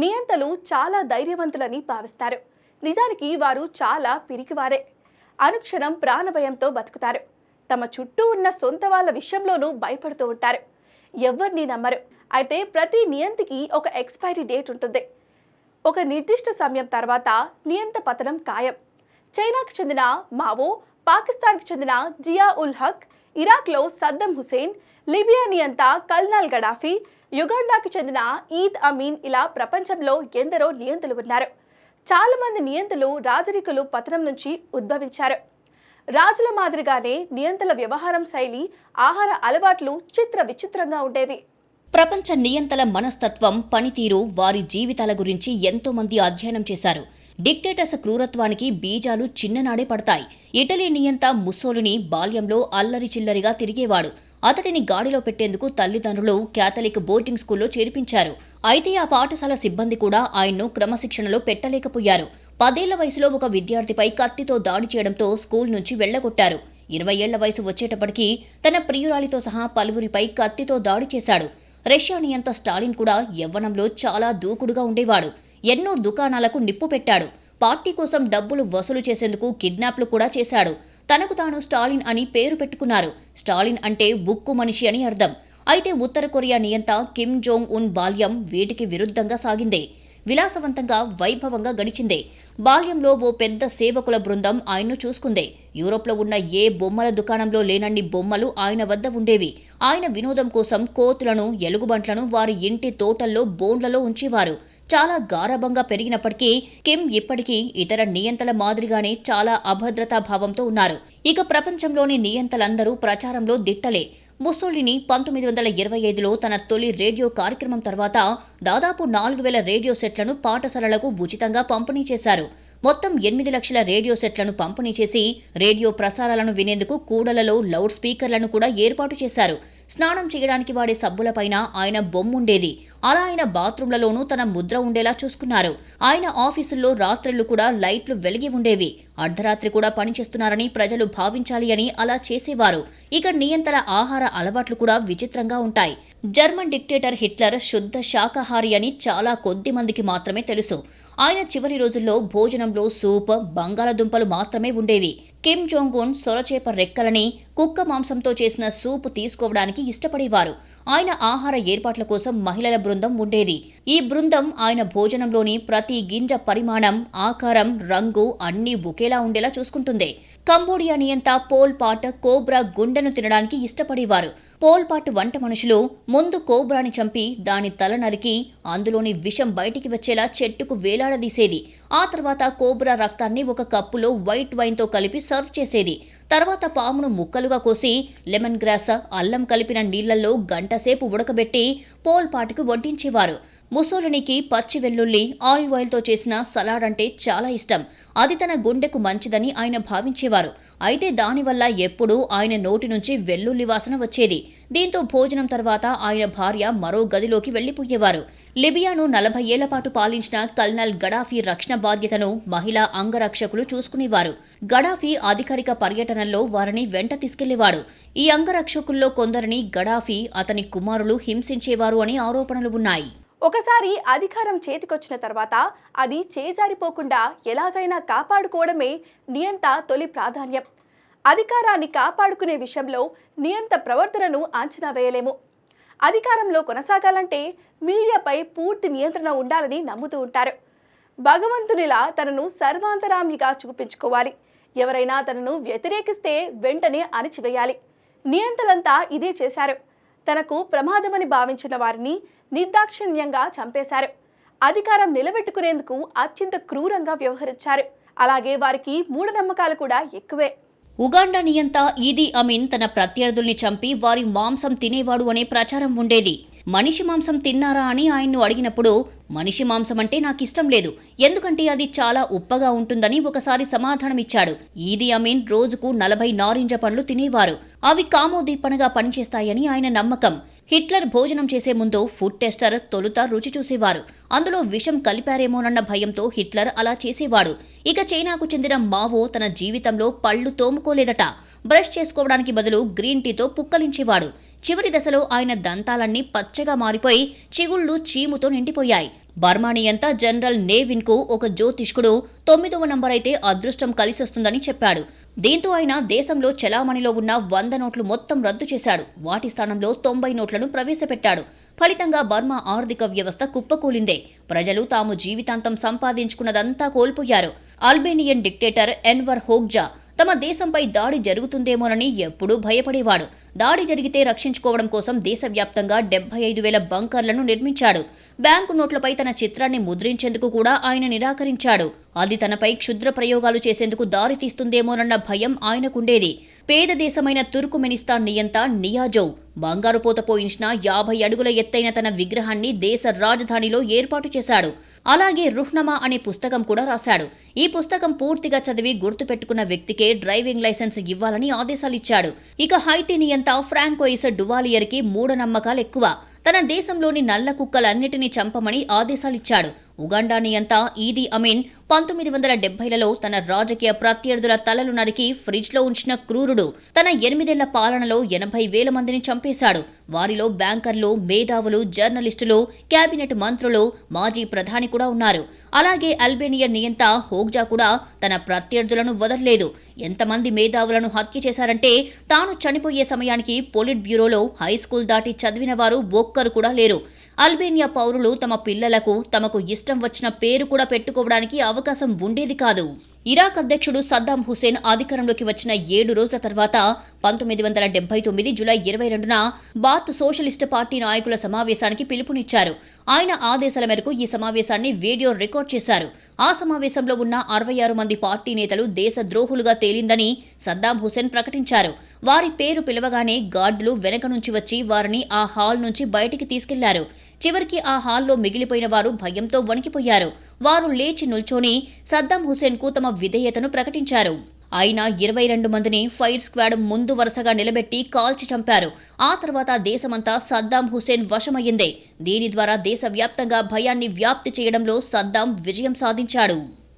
నియంతలు చాలా ధైర్యవంతులని భావిస్తారు. నిజానికి వారు చాలా పిరికివారే. అనుక్షణం ప్రాణభయంతో బతుకుతారు. తమ చుట్టూ ఉన్న సొంత వాళ్ళ విషయంలోనూ భయపడుతూ ఉంటారు. ఎవరిని నమ్మరు. అయితే ప్రతి నియంతికి ఒక ఎక్స్పైరీ డేట్ ఉంటుంది. ఒక నిర్దిష్ట సమయం తర్వాత నియంత పతనం ఖాయం. చైనాకు చెందిన మావో పాకిస్తాన్కు చెందిన జియా ఉల్ హక్ ఇరాక్లో సద్దం హుసేన్ లిబియా నియంత కల్నాల్ గడాఫీ యుగాండాకి చెందిన ఈద్ అమీన్ ఇలా ప్రపంచంలో ఎందరో నియంతులు ఉన్నారు. చాలామంది నియంతులు రాజరికులు పతనం నుంచి ఉద్భవించారు. రాజుల మాదిరిగానే నియంతల వ్యవహారం శైలి ఆహార అలవాట్లు చిత్ర విచిత్రంగా ఉండేవి. ప్రపంచ నియంతల మనస్తత్వం పనితీరు వారి జీవితాల గురించి ఎంతో మంది అధ్యయనం చేశారు. డిక్టేటర్స్ క్రూరత్వానికి బీజాలు చిన్ననాడే పడతాయి. ఇటలీ నియంత ముస్సోలిని బాల్యంలో అల్లరి చిల్లరిగా తిరిగేవాడు. అతడిని గాడిలో పెట్టేందుకు తల్లిదండ్రులు క్యాథలిక్ బోర్డింగ్ స్కూల్లో చేర్పించారు. అయితే ఆ పాఠశాల సిబ్బంది కూడా ఆయన్ను క్రమశిక్షణలో పెట్టలేకపోయారు. పదేళ్ళ వయసులో ఒక విద్యార్థిపై కత్తితో దాడి చేయడంతో స్కూల్ నుంచి వెళ్ళగొట్టారు ఇరవై ఏళ్ళ వయసు వచ్చేటప్పటికీ తన ప్రియురాలితో సహా పలువురిపై కత్తితో దాడి చేశాడు. రష్యా నియంత స్టాలిన్ కూడా యవ్వనంలో చాలా దూకుడుగా ఉండేవాడు. ఎన్నో దుకాణాలకు నిప్పు పెట్టాడు. పార్టీ కోసం డబ్బులు వసూలు చేసేందుకు కిడ్నాప్లు కూడా చేశాడు. తనకు తాను స్టాలిన్ అని పేరు పెట్టుకున్నారు. స్టాలిన్ అంటే బుక్కు మనిషి అని అర్థం. అయితే ఉత్తర కొరియా నియంత కిమ్ జోంగ్ ఉన్ బాల్యం వీటికి విరుద్ధంగా సాగిందే. విలాసవంతంగా వైభవంగా గడిచిందే. బాల్యంలో ఓ పెద్ద సేవకుల బృందం ఆయన్ను చూసుకుందే. యూరోప్లో ఉన్న ఏ బొమ్మల దుకాణంలో లేనన్ని బొమ్మలు ఆయన వద్ద ఉండేవి. ఆయన వినోదం కోసం కోతులను ఎలుగుబంట్లను వారి ఇంటి తోటల్లో బోన్లలో ఉంచేవారు. చాలా గారభంగా పెరిగినప్పటికీ కిమ్ ఇప్పటికీ ఇతర నియంతల మాదిరిగానే చాలా అభద్రతా భావంతో ఉన్నారు. ఇక ప్రపంచంలోని నియంతలందరూ ప్రచారంలో దిట్టలే. ముస్సోలిని పంతొమ్మిది వందల ఇరవై ఐదులో తన తొలి రేడియో కార్యక్రమం తర్వాత దాదాపు నాలుగు వేల రేడియో సెట్లను పాఠశాలలకు ఉచితంగా పంపిణీ చేశారు. మొత్తం ఎనిమిది లక్షల రేడియో సెట్లను పంపిణీ చేసి రేడియో ప్రసారాలను వినేందుకు కూడలలో లౌడ్ స్పీకర్లను కూడా ఏర్పాటు చేశారు. స్నానం చేయడానికి వాడే సబ్బులపైన ఆయన బొమ్ముండేది. అలా ఆయన బాత్రూంలలోనూ తన ముద్ర ఉండేలా చూసుకున్నారు. ఆయన ఆఫీసుల్లో రాత్రులు కూడా లైట్లు వెలిగి ఉండేవి. అర్ధరాత్రి కూడా పనిచేస్తున్నారని ప్రజలు భావించాలి అని అలా చేసేవారు. ఇక నియంత్రణ ఆహార అలవాట్లు కూడా విచిత్రంగా ఉంటాయి. జర్మన్ డిక్టేటర్ హిట్లర్ శుద్ధ శాకాహారి అని చాలా కొద్ది మందికి మాత్రమే తెలుసు. ఆయన చివరి రోజుల్లో భోజనంలో సూప్ బంగాళదుంపలు మాత్రమే ఉండేవి. కిమ్ జోంగ్ ఉన్ సొరచేప రెక్కలని కుక్క మాంసంతో చేసిన సూప్ తీసుకోవడానికి ఇష్టపడేవారు. ఆయన ఆహార ఏర్పాట్ల కోసం మహిళల బృందం ఉండేది. ఈ బృందం ఆయన భోజనంలోని ప్రతి గింజ పరిమాణం ఆకారం రంగు అన్నీ ఒకేలా ఉండేలా చూసుకుంటుంది. కంబోడియా నియంత పోల్ పాట కోబ్రా గుండెను తినడానికి ఇష్టపడేవారు. పోల్పాటు వంట మనుషులు ముందు కోబ్రాని చంపి దాని తల నరికి అందులోని విషం బయటికి వచ్చేలా చెట్టుకు వేలాడదీసేది. ఆ తర్వాత కోబ్రా రక్తాన్ని ఒక కప్పులో వైట్ వైన్తో కలిపి సర్వ్ చేసేది. తర్వాత పామును ముక్కలుగా కోసి లెమన్ గ్రాస్ అల్లం కలిపిన నీళ్ళలో గంటసేపు ఉడకబెట్టి పోల్పాటుకు వడ్డించేవారు. ముసోలినికి పచ్చి వెల్లుల్లి ఆలివ్ ఆయిల్తో చేసిన సలాడ్ అంటే చాలా ఇష్టం. అది తన గుండెకు మంచిదని ఆయన భావించేవారు. అయితే దానివల్ల ఎప్పుడూ ఆయన నోటి నుంచి వెల్లుల్లి వాసన వచ్చేది. దీంతో భోజనం తర్వాత ఆయన భార్య మరో గదిలోకి వెళ్ళిపోయేవారు లిబియాను నలభై ఏళ్ళ పాటు పాలించిన కల్నల్ గడాఫీ రక్షణ బాధ్యతను మహిళా అంగరక్షకులు చూసుకునేవారు. గడాఫీ అధికారిక పర్యటనల్లో వారిని వెంట తీసుకెళ్ళేవాడు. ఈ అంగరక్షకుల్లో కొందరిని గడాఫీ అతని కుమారులు హింసించేవారు అని ఆరోపణలు ఉన్నాయి. ఒకసారి అధికారం చేతికొచ్చిన తర్వాత అది చేజారిపోకుండా ఎలాగైనా కాపాడుకోవడమే నియంత తొలి ప్రాధాన్యం. అధికారాన్ని కాపాడుకునే విషయంలో నియంత ప్రవర్తనను అంచనా వేయలేము. అధికారంలో కొనసాగాలంటే మీడియాపై పూర్తి నియంత్రణ ఉండాలని నమ్ముతూ ఉంటారు. భగవంతునిలా తనను సర్వాంతరామిగా చూపించుకోవాలి. ఎవరైనా తనను వ్యతిరేకిస్తే వెంటనే అణిచివేయాలి. నియంతలంతా ఇదే చేశారు. తనకు ప్రమాదమని భావించిన వారిని నిర్దాక్షిణ్యంగా చంపేశారు. అధికారం నిలబెట్టుకునేందుకు అత్యంత క్రూరంగా వ్యవహరించారు. అలాగే వారికి మూఢనమ్మకాలు కూడా ఎక్కువే. ఉగాండా నియంత ఈదీ అమీన్ తన ప్రత్యర్థుల్ని చంపి వారి మాంసం తినేవాడు అనే ప్రచారం ఉండేది. మనిషి మాంసం తిన్నారా అని ఆయన్ను అడిగినప్పుడు మనిషి మాంసం అంటే నాకు ఇష్టం లేదు. ఎందుకంటే అది చాలా ఉప్పగా ఉంటుందని ఒకసారి సమాధానమిచ్చాడు. ఈది అమీన్ రోజుకు నలభై నారింజ పండ్లు తినేవారు. అవి కామోదీపనగా పనిచేస్తాయని ఆయన నమ్మకం. హిట్లర్ భోజనం చేసే ముందు ఫుడ్ టెస్టర్ తొలుత రుచి చూసేవారు. అందులో విషం కలిపారేమోనన్న భయంతో హిట్లర్ అలా చేసేవాడు. ఇక చైనాకు చెందిన మావో తన జీవితంలో పళ్ళు తోముకోలేదట. బ్రష్ చేసుకోవడానికి బదులు గ్రీన్ టీతో పుక్కలించేవాడు. చివరి దశలో ఆయన దంతాలన్నీ పచ్చగా మారిపోయి చిగుళ్ళు చీముతో నిండిపోయాయి. బర్మానియంతా జనరల్ నేవిన్కు ఒక జ్యోతిష్కుడు తొమ్మిదవ నంబర్ అయితే అదృష్టం కలిసొస్తుందని చెప్పాడు. దీంతో ఆయన దేశంలో చెలామణిలో ఉన్న వంద నోట్లు మొత్తం రద్దు చేశాడు. వాటి స్థానంలో తొంభై నోట్లను ప్రవేశపెట్టాడు. ఫలితంగా బర్మా ఆర్థిక వ్యవస్థ కుప్పకూలిందే. ప్రజలు తాము జీవితాంతం సంపాదించుకున్నదంతా కోల్పోయారు. అల్బేనియన్ డిక్టేటర్ ఎన్వర్ హోగ్జా తమ దేశంపై దాడి జరుగుతుందేమోనని ఎప్పుడూ భయపడేవాడు. దాడి జరిగితే రక్షించుకోవడం కోసం దేశవ్యాప్తంగా డెబ్బై ఐదు వేల బంకర్లను నిర్మించాడు. బ్యాంకు నోట్లపై తన చిత్రాన్ని ముద్రించేందుకు కూడా ఆయన నిరాకరించాడు. అది తనపై క్షుద్ర ప్రయోగాలు చేసేందుకు దారి తీస్తుందేమోనన్న భయం ఆయనకుండేది. పేద దేశమైన తుర్కుమెనిస్తాన్ నియంత నియాజౌ బంగారు పోత పోయించిన యాభై అడుగుల ఎత్తైన తన విగ్రహాన్ని దేశ రాజధానిలో ఏర్పాటు చేశాడు. అలాగే రుహ్నమా అనే పుస్తకం కూడా రాశాడు. ఈ పుస్తకం పూర్తిగా చదివి గుర్తుపెట్టుకున్న వ్యక్తికే డ్రైవింగ్ లైసెన్స్ ఇవ్వాలని ఆదేశాలిచ్చాడు. ఇక హైటీ నియంత ఫ్రాంకోయిస్ డువాలియర్కి మూఢనమ్మకాలు ఎక్కువ తన దేశంలోని నల్ల కుక్కలన్నిటినీ చంపమని ఆదేశాలిచ్చాడు. ఉగాండా నియంత ఈదీ అమీన్. పంతొమ్మిది వందల డెబ్బైలలో తన రాజకీయ ప్రత్యర్థుల తలలు నరికి ఫ్రిడ్జ్లో ఉంచిన క్రూరుడు తన ఎనిమిదేళ్ళ పాలనలో ఎనభై వేల మందిని చంపేశాడు. వారిలో బ్యాంకర్లు మేధావులు జర్నలిస్టులు కేబినెట్ మంత్రులు మాజీ ప్రధాని కూడా ఉన్నారు. అలాగే అల్బేనియన్ నియంత హోగ్జా కూడా తన ప్రత్యర్థులను వదలలేదు. ఎంతమంది మేధావులను హత్య చేశారంటే తాను చనిపోయే సమయానికి పోలిట్ బ్యూరోలో హై స్కూల్ దాటి చదివిన వారు ఒక్కరు కూడా లేరు. అల్బేనియా పౌరులు తమ పిల్లలకు తమకు ఇష్టం వచ్చిన పేరు కూడా పెట్టుకోవడానికి అవకాశం ఉండేది కాదు. ఇరాక్ అధ్యక్షుడు సద్దాం హుసేన్ అధికారంలోకి వచ్చిన ఏడు రోజుల తర్వాత పంతొమ్మిది వందల డెబ్బై తొమ్మిది జులై ఇరవై రెండున బాత్ సోషలిస్ట్ పార్టీ నాయకుల సమావేశానికి పిలుపునిచ్చారు. ఆయన ఆదేశాల మేరకు ఈ సమావేశాన్ని వీడియో రికార్డ్ చేశారు. ఆ సమావేశంలో ఉన్న అరవై ఆరు మంది పార్టీ నేతలు దేశ ద్రోహులుగా తేలిందని సద్దాం హుసేన్ ప్రకటించారు. వారి పేరు పిలవగానే గార్డులు వెనక నుంచి వచ్చి వారిని ఆ హాల్ నుంచి బయటికి తీసుకెళ్ళారు. చివరికి ఆ హాల్లో మిగిలిపోయిన వారు భయంతో వణికిపోయారు. వారు లేచి నిల్చొని సద్దాం హుసేన్కు తమ విధేయతను ప్రకటించారు. అయినా ఇరవై రెండు మందిని ఫైర్ స్క్వాడ్ ముందు వరుసగా నిలబెట్టి కాల్చి చంపారు. ఆ తర్వాత దేశమంతా సద్దాం హుసేన్ వశమయ్యిందే. దీని ద్వారా దేశవ్యాప్తంగా భయాన్ని వ్యాప్తి చేయడంలో సద్దాం విజయం సాధించాడు.